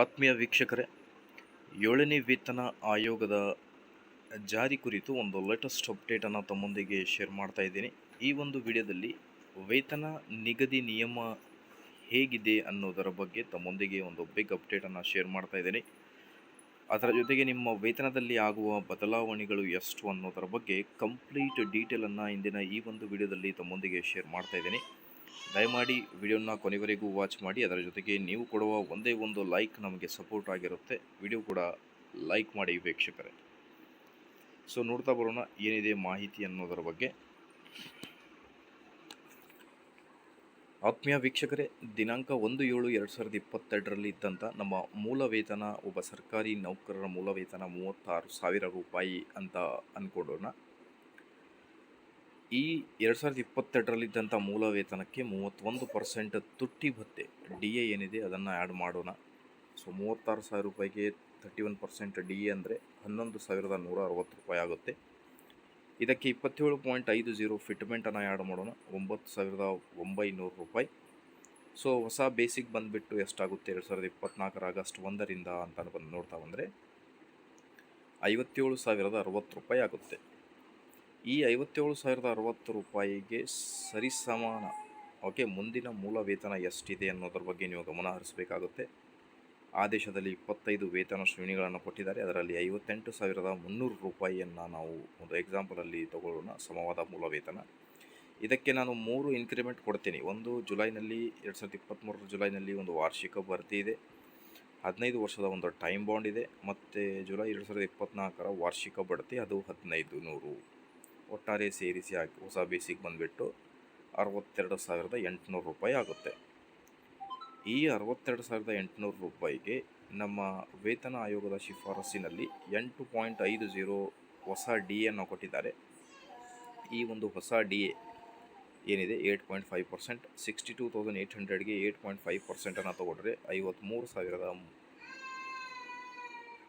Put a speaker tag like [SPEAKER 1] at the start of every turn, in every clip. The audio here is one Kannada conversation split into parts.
[SPEAKER 1] ಆತ್ಮೀಯ ವೀಕ್ಷಕರೇ, ಏಳನೇ ವೇತನ ಆಯೋಗದ ಜಾರಿ ಕುರಿತು ಒಂದು ಲೇಟೆಸ್ಟ್ ಅಪ್ಡೇಟನ್ನು ತಮ್ಮೊಂದಿಗೆ ಶೇರ್ ಮಾಡ್ತಾ ಇದ್ದೀನಿ. ಈ ಒಂದು ವಿಡಿಯೋದಲ್ಲಿ ವೇತನ ನಿಗದಿ ನಿಯಮ ಹೇಗಿದೆ ಅನ್ನೋದರ ಬಗ್ಗೆ ತಮ್ಮೊಂದಿಗೆ ಒಂದು ಬಿಗ್ ಅಪ್ಡೇಟನ್ನು ಶೇರ್ ಮಾಡ್ತಾ ಇದ್ದೀನಿ. ಅದರ ಜೊತೆಗೆ ನಿಮ್ಮ ವೇತನದಲ್ಲಿ ಆಗುವ ಬದಲಾವಣೆಗಳು ಎಷ್ಟು ಅನ್ನೋದರ ಬಗ್ಗೆ ಕಂಪ್ಲೀಟ್ ಡೀಟೇಲನ್ನು ಇಂದಿನ ಈ ಒಂದು ವಿಡಿಯೋದಲ್ಲಿ ತಮ್ಮೊಂದಿಗೆ ಶೇರ್ ಮಾಡ್ತಾ ಇದ್ದೀನಿ. ದಯಮಾಡಿ ವಿಡಿಯೋನ ಕೊನೆವರೆಗೂ ವಾಚ್ ಮಾಡಿ, ಅದರ ಜೊತೆಗೆ ನೀವು ಕೊಡುವ ಒಂದೇ ಒಂದು ಲೈಕ್ ನಮಗೆ ಸಪೋರ್ಟ್ ಆಗಿರುತ್ತೆ. ವಿಡಿಯೋ ಕೂಡ ಲೈಕ್ ಮಾಡಿ ವೀಕ್ಷಕರೇ. ಸೊ ನೋಡ್ತಾ ಬರೋಣ ಏನಿದೆ ಮಾಹಿತಿ ಅನ್ನೋದರ ಬಗ್ಗೆ. ಆತ್ಮೀಯ ವೀಕ್ಷಕರೇ, ದಿನಾಂಕ ಒಂದು ಏಳು ಎರಡು ಸಾವಿರದ ಇಪ್ಪತ್ತೆರಡರಲ್ಲಿ ಇದ್ದಂಥ ನಮ್ಮ ಮೂಲ ವೇತನ ಒಬ್ಬ ಸರ್ಕಾರಿ ನೌಕರರ ಮೂಲ ವೇತನ ಮೂವತ್ತಾರು ಸಾವಿರ ರೂಪಾಯಿ ಅಂತ ಅಂದ್ಕೊಂಡೋಣ ಈ ಎರಡು ಸಾವಿರದ ಇಪ್ಪತ್ತೆರಡರಲ್ಲಿದ್ದಂಥ ಮೂಲ ವೇತನಕ್ಕೆ ಮೂವತ್ತೊಂದು ಪರ್ಸೆಂಟ್ ತುಟ್ಟಿ ಭತ್ತೆ. ಡಿ ಎ ಏನಿದೆ ಅದನ್ನು ಆ್ಯಡ್ ಮಾಡೋಣ. ಸೊ ಮೂವತ್ತಾರು ಸಾವಿರ ರೂಪಾಯಿಗೆ thirty one percent D A ಅಂದರೆ ಹನ್ನೊಂದು ಸಾವಿರದ ನೂರ ಅರವತ್ತು ರೂಪಾಯಿ ಆಗುತ್ತೆ. ಇದಕ್ಕೆ ಇಪ್ಪತ್ತೇಳು ಪಾಯಿಂಟ್ ಐದು ಜೀರೋ ಫಿಟ್ಮೆಂಟನ್ನು ಆ್ಯಡ್ ಮಾಡೋಣ. ಒಂಬತ್ತು ಸಾವಿರದ ಒಂಬೈನೂರು ರೂಪಾಯಿ. ಸೊ ಹೊಸ ಬೇಸಿಕ್ ಬಂದುಬಿಟ್ಟು ಎಷ್ಟಾಗುತ್ತೆ? ಎರಡು ಸಾವಿರದ ಇಪ್ಪತ್ನಾಲ್ಕರ ಆಗಸ್ಟ್ ಒಂದರಿಂದ ಅಂತ ಬಂದು ನೋಡ್ತಾ ಬಂದರೆ ಐವತ್ತೇಳು ಸಾವಿರದ ಅರವತ್ತು ರೂಪಾಯಿ ಆಗುತ್ತೆ. ಈ ಐವತ್ತೇಳು ಸಾವಿರದ ಅರವತ್ತು ರೂಪಾಯಿಗೆ ಸರಿಸಮಾನ ಓಕೆ, ಮುಂದಿನ ಮೂಲ ವೇತನ ಎಷ್ಟಿದೆ ಅನ್ನೋದ್ರ ಬಗ್ಗೆ ನೀವು ಗಮನ ಹರಿಸಬೇಕಾಗುತ್ತೆ. ಆದೇಶದಲ್ಲಿ ಇಪ್ಪತ್ತೈದು ವೇತನ ಶ್ರೇಣಿಗಳನ್ನು ಕೊಟ್ಟಿದ್ದಾರೆ. ಅದರಲ್ಲಿ ಐವತ್ತೆಂಟು ಸಾವಿರದ ಮುನ್ನೂರು ರೂಪಾಯಿಯನ್ನು ನಾವು ಒಂದು ಎಕ್ಸಾಂಪಲಲ್ಲಿ ತಗೊಳ್ಳೋಣ. ಸಮವಾದ ಮೂಲ ವೇತನ. ಇದಕ್ಕೆ ನಾನು ಮೂರು ಇನ್ಕ್ರಿಮೆಂಟ್ ಕೊಡ್ತೀನಿ. ಒಂದು ಜುಲೈನಲ್ಲಿ, ಎರಡು ಸಾವಿರದ ಇಪ್ಪತ್ತ್ಮೂರರ ಜುಲೈನಲ್ಲಿ ಒಂದು ವಾರ್ಷಿಕ ಭರ್ತಿ ಇದೆ. ಹದಿನೈದು ವರ್ಷದ ಒಂದು ಟೈಮ್ ಬಾಂಡ್ ಇದೆ. ಮತ್ತು ಜುಲೈ ಎರಡು ಸಾವಿರದ ಇಪ್ಪತ್ತ್ನಾಲ್ಕರ ವಾರ್ಷಿಕ ಬಡ್ತಿ ಅದು ಹದಿನೈದು ನೂರು. ಒಟ್ಟಾರೆ ಸೇರಿಸಿ ಹಾಕಿ, ಹೊಸ ಬೇಸಿಗೆ ಬಂದುಬಿಟ್ಟು ಅರವತ್ತೆರಡು ಸಾವಿರದ ಎಂಟುನೂರು ರೂಪಾಯಿ ಆಗುತ್ತೆ. ಈ ಅರವತ್ತೆರಡು ಸಾವಿರದ ಎಂಟುನೂರು ರೂಪಾಯಿಗೆ ನಮ್ಮ ವೇತನ ಆಯೋಗದ ಶಿಫಾರಸ್ಸಿನಲ್ಲಿ ಎಂಟು ಪಾಯಿಂಟ್ ಐದು ಜೀರೋ ಹೊಸ ಡಿ ಎನ್ನು ಕೊಟ್ಟಿದ್ದಾರೆ. ಈ ಒಂದು ಹೊಸ ಡಿ ಎ ಏನಿದೆ eight point five percent, sixty two thousand eight ಹಂಡ್ರೆಡ್ಗೆ eight point five ಪರ್ಸೆಂಟನ್ನು ತೊಗೊಂಡ್ರೆ ಐವತ್ತ್ಮೂರು ಸಾವಿರದ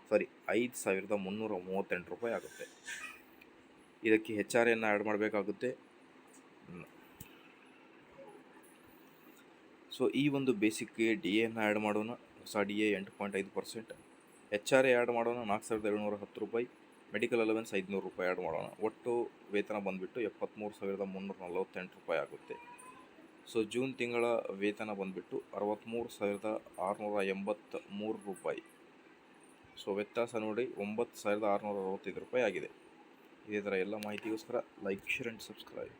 [SPEAKER 1] ಸಾರಿ, ಐದು ಸಾವಿರದ ಮುನ್ನೂರ ಮೂವತ್ತೆಂಟು ರೂಪಾಯಿ ಆಗುತ್ತೆ. ಇದಕ್ಕೆ ಹೆಚ್ ಆರ್ ಎನ್ನು ಆ್ಯಡ್ ಮಾಡಬೇಕಾಗುತ್ತೆ. ಸೊ ಈ ಒಂದು ಬೇಸಿಕ್ಗೆ ಡಿ ಎನ್ನು ಆ್ಯಡ್ ಮಾಡೋಣ. ಹೊಸ ಡಿ ಎ ಎಂಟು ಪಾಯಿಂಟ್ ಐದು percent H R A add ಮಾಡೋಣ. ನಾಲ್ಕು ಸಾವಿರದ ಏಳುನೂರ ಹತ್ತು ರೂಪಾಯಿ. ಮೆಡಿಕಲ್ ಅಲವೆನ್ಸ್ ಐದುನೂರು ರೂಪಾಯಿ ಆ್ಯಡ್ ಮಾಡೋಣ. ಒಟ್ಟು ವೇತನ ಬಂದುಬಿಟ್ಟು ಎಪ್ಪತ್ತ್ಮೂರು ಸಾವಿರದ ಮುನ್ನೂರ ನಲವತ್ತೆಂಟು ರೂಪಾಯಿ ಆಗುತ್ತೆ. ಸೊ ಜೂನ್ ತಿಂಗಳ ವೇತನ ಬಂದುಬಿಟ್ಟು ಅರವತ್ತ್ಮೂರು ಸಾವಿರದ ಆರುನೂರ ಎಂಬತ್ತ ಮೂರು ರೂಪಾಯಿ. ಸೊ ವ್ಯತ್ಯಾಸ ನೋಡಿ, ಒಂಬತ್ತು ಸಾವಿರದ ಆರುನೂರ ಅರವತ್ತೈದು ರೂಪಾಯಿ ಆಗಿದೆ. ಇದೇ ಥರ ಎಲ್ಲ ಮಾಹಿತಿಗೋಸ್ಕರ ಲೈಕ್ ಶೇರ್ ಆ್ಯಂಡ್ ಸಬ್ಸ್ಕ್ರೈಬ್